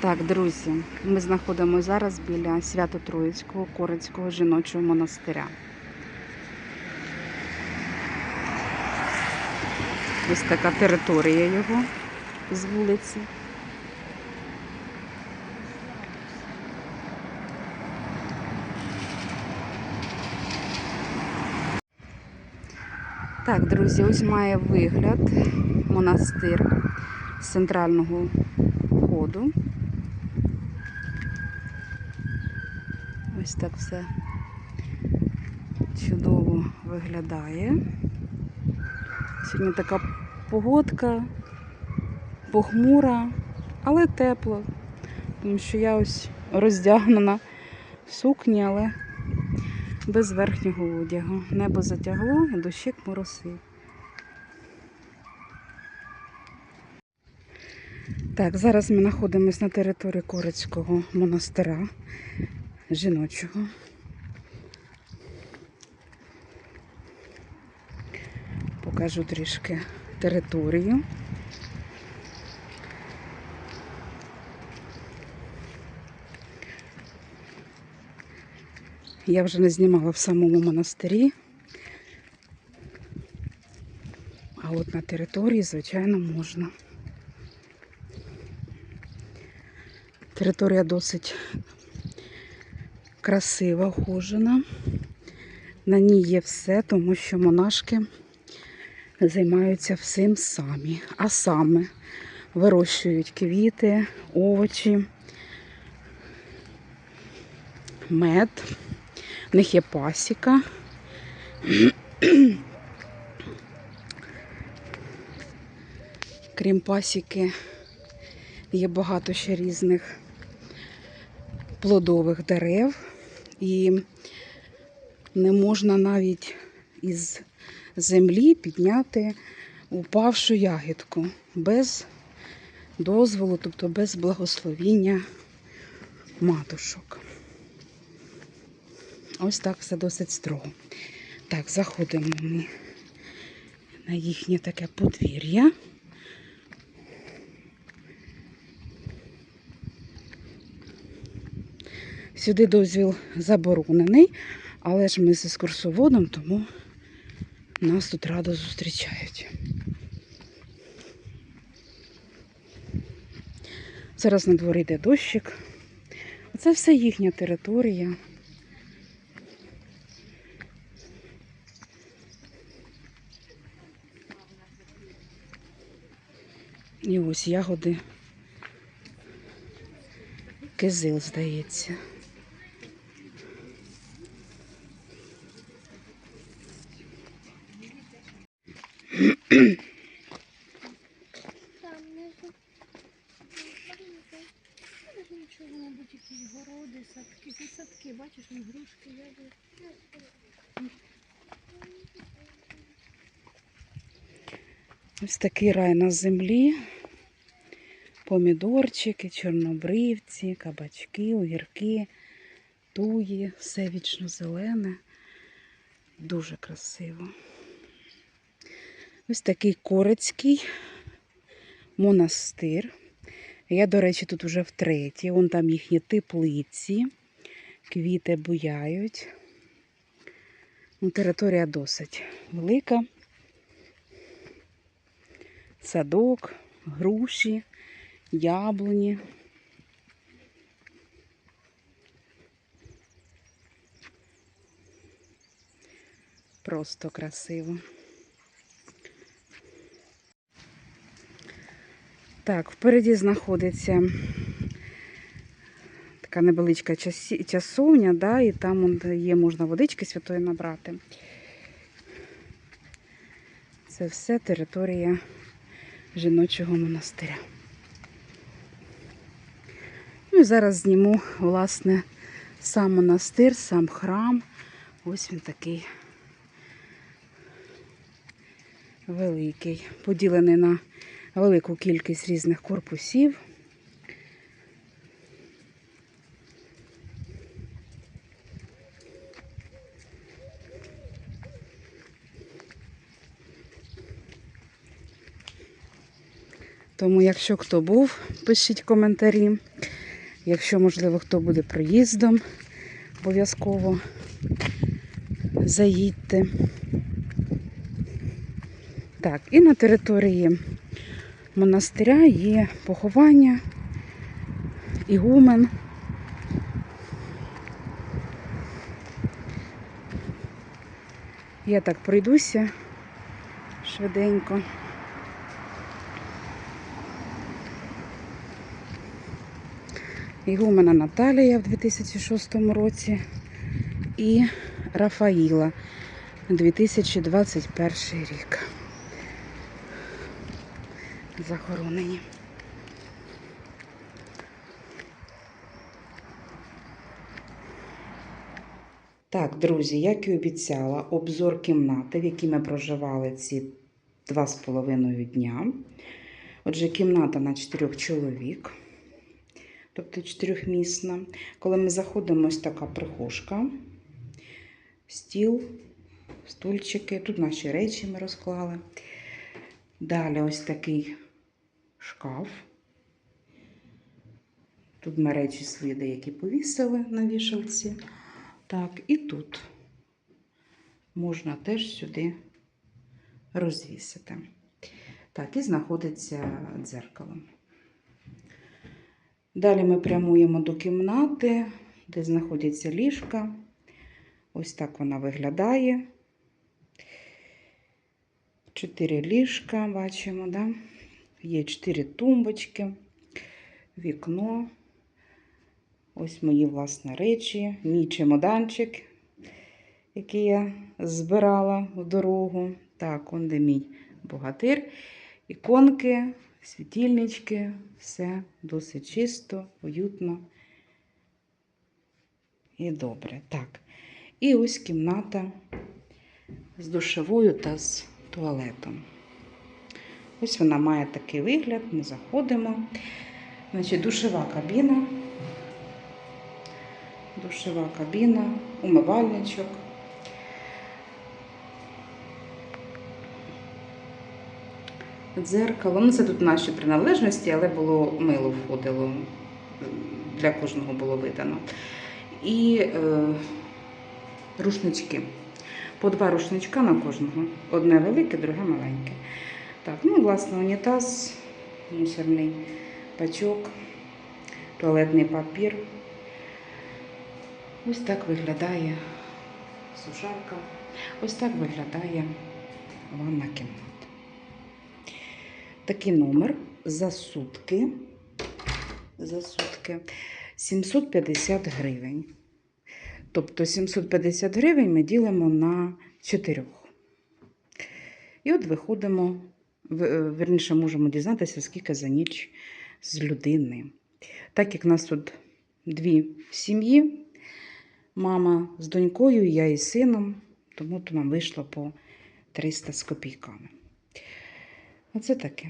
Так, друзі, ми знаходимося зараз біля Свято-Троїцького Корицького жіночого монастиря. Ось така територія його з вулиці. Так, друзі, ось має вигляд монастир з центрального входу. Ось так все чудово виглядає. Сьогодні така погодка, похмура, але тепло. Тому що я ось роздягнена в сукні, але без верхнього одягу. Небо затягло дощик моросив. Так, зараз ми знаходимося на території Корицького монастира жіночого. Покажу трішки територію. Я вже не знімала в самому монастирі. А от на території, звичайно, можна. Територія досить красива, ухожена. На ній є все, тому що монашки займаються всім самі. А саме вирощують квіти, овочі, мед. В них є пасіка. Крім пасіки, є багато ще різних плодових дерев. І не можна навіть із землі підняти упавшу ягідку без дозволу, тобто без благословіння матушок. Ось так все досить строго. Так, заходимо ми на їхнє таке подвір'я. Сюди дозвіл заборонений, але ж ми з екскурсоводом, тому нас тут радо зустрічають. Зараз на дворі йде дощик. Це все їхня територія. І ось ягоди. Кизил, здається. Ось такий рай на землі. Помідорчики, чорнобривці, кабачки, огірки, туї, все вічно зелене. Дуже красиво. Ось такий корецький монастир. Я, до речі, тут вже втретє. Вон там їхні теплиці, квіти буяють. Ну, територія досить велика. Садок, груші, яблуні. Просто красиво. Так, впереді знаходиться така невеличка часовня, да, і там є, можна водички святої набрати. Це все територія жіночого монастиря. Ну і зараз зніму, власне, сам монастир, сам храм. Ось він такий великий, поділений на велику кількість різних корпусів. Тому, якщо хто був, пишіть коментарі. Якщо, можливо, хто буде проїздом, обов'язково заїдьте. Так, і на території монастиря є поховання, ігумен. Я так пройдуся швиденько. Ігумена Наталія в 2006 році і Рафаїла 2021 рік. Захоронені. Так, друзі, як і обіцяла, обзор кімнати, в якій ми проживали ці два з половиною дня. Отже, кімната на чотирьох чоловік, тобто чотирьохмісна. Коли ми заходимо, ось така прихожка, стіл, стульчики. Тут наші речі ми розклали. Далі ось такий шкаф. Тут ми речі свої деякі повісили на вішалці. Так, і тут можна теж сюди розвісити. Так, і знаходиться дзеркало. Далі ми прямуємо до кімнати, де знаходяться ліжка. Ось так вона виглядає. Чотири ліжка бачимо, да? Є чотири тумбочки, вікно. Ось мої власні речі, мій чемоданчик, який я збирала в дорогу. Так, он де мій богатир. Іконки, світильнички, все досить чисто, уютно і добре. Так. І ось кімната з душовою та з туалетом. Ось вона має такий вигляд. Ми заходимо. Значить, душова кабіна. Душова кабіна, умивальничок. Дзеркало. Ну, це тут наші приналежності, але було мило входило. Для кожного було видано. І е, рушнички. По два рушничка на кожного. Одне велике, друге маленьке. Так, ну, власне, унітаз, мусорний пачок, туалетний папір. Ось так виглядає сушарка. Ось так виглядає ванна кімната. Такий номер за сутки. За сутки 750 гривень. Тобто 750 гривень ми ділимо на 4. І от виходимо, верніше можемо дізнатися, скільки за ніч з людини. Так як нас тут дві сім'ї, мама з донькою, я із сином, тому то нам вийшло по 300 з копійками. Оце таке.